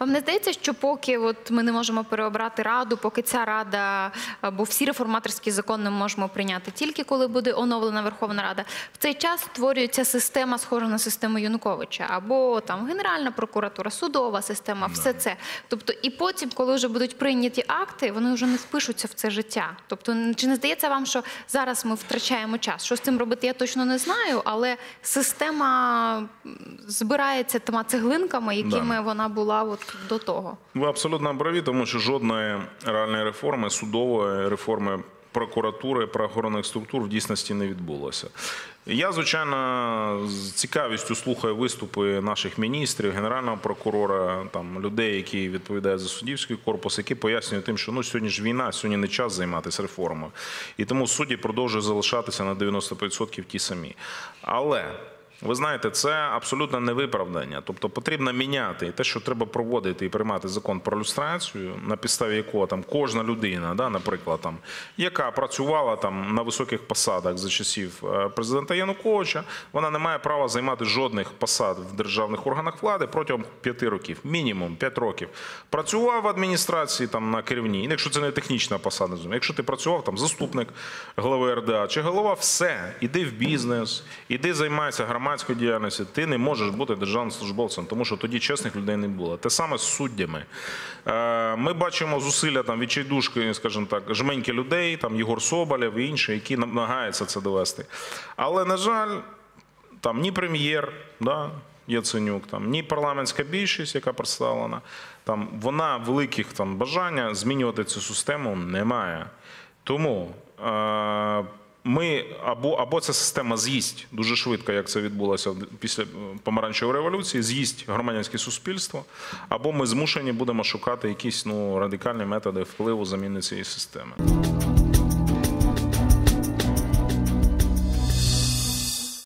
Вам не здається, що поки от ми не можемо переобрати раду, поки ця рада, бо всі реформаторські закони ми можемо прийняти тільки коли буде оновлена Верховна Рада, в цей час створюється система, схожа на систему Януковича, або там Генеральна прокуратура, судова система, все це. Тобто, і потім, коли вже будуть прийняті акти, вони вже не впишуться в це життя. Тобто, чи не здається вам, що зараз ми втрачаємо час? Що з цим робити, я точно не знаю, але система збирається тима цеглинками, якими вона була от до того. Ви абсолютно праві, тому що жодної реальної реформи, судової реформи прокуратури, правоохоронних структур в дійсності не відбулося. Я, звичайно, з цікавістю слухаю виступи наших міністрів, генерального прокурора, там людей, які відповідають за суддівський корпус, які пояснюють тим, що ну сьогодні ж війна, сьогодні не час займатися реформою. І тому судді продовжують залишатися на 90% ті самі. Але ви знаєте, це абсолютно не виправдання. Тобто потрібно міняти те, що треба проводити і приймати закон про люстрацію, на підставі якого там кожна людина, да, наприклад, там, яка працювала там на високих посадах за часів е, президента Януковича, вона не має права займати жодних посад в державних органах влади протягом п'яти років, мінімум п'ять років. Працював в адміністрації там на керівній, якщо це не технічна посада, якщо ти працював там заступник голови РДА чи голова, все, іди в бізнес, іди займайся громадською діяльністю. Ти не можеш бути державним службовцем, тому що тоді чесних людей не було. Те саме з суддями. Е, Ми бачимо зусилля там відчайдушки, скажімо так, жменьки людей, там Єгор Соболєв і інші, які намагаються це довести. Але на жаль, там ні прем'єр, да, Яценюк, там, ні парламентська більшість, яка представлена, там вона великих там бажання змінювати цю систему немає. Тому е, ми або, або ця система з'їсть дуже швидко, як це відбулося після е, помаранчевої революції, з'їсть громадянське суспільство, або ми змушені будемо шукати якісь ну радикальні методи впливу заміни цієї системи.